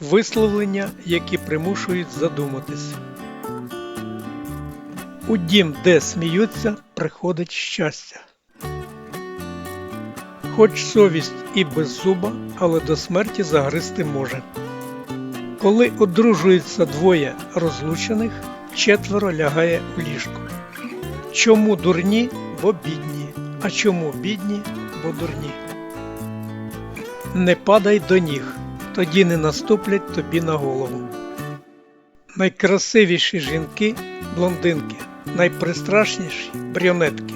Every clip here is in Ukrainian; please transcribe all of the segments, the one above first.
Висловлення, які примушують задуматись. У дім, де сміються, приходить щастя. Хоч совість і без зуба, але до смерті загризти може. Коли одружуються двоє розлучених, четверо лягає у ліжко. Чому дурні, бо бідні, а чому бідні, бо дурні. Не падай до ніг, тоді не наступлять тобі на голову. Найкрасивіші жінки блондинки, найпристрашніші брюнетки,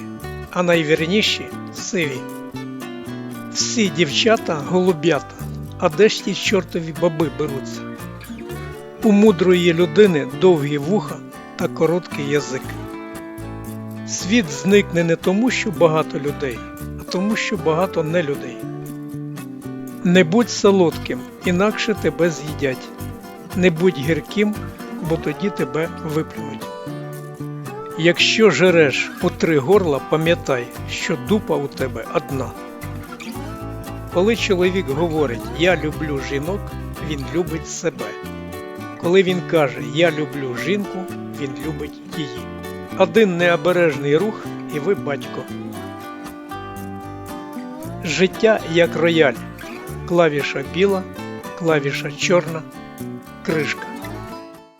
а найвірніші сиві. Всі дівчата голуб'ята, а де ж ті чортові баби беруться? У мудрої людини довгі вуха та короткий язик. Світ зникне не тому, що багато людей, а тому, що багато не людей. Не будь солодким, інакше тебе з'їдять. Не будь гірким, бо тоді тебе виплюнуть. Якщо жереш у три горла, пам'ятай, що дупа у тебе одна. Коли чоловік говорить Я люблю жінок, він любить себе. Коли він каже Я люблю жінку, він любить її. Один необережний рух, і ви батько. Життя як рояль. Клавіша біла, клавіша чорна, кришка.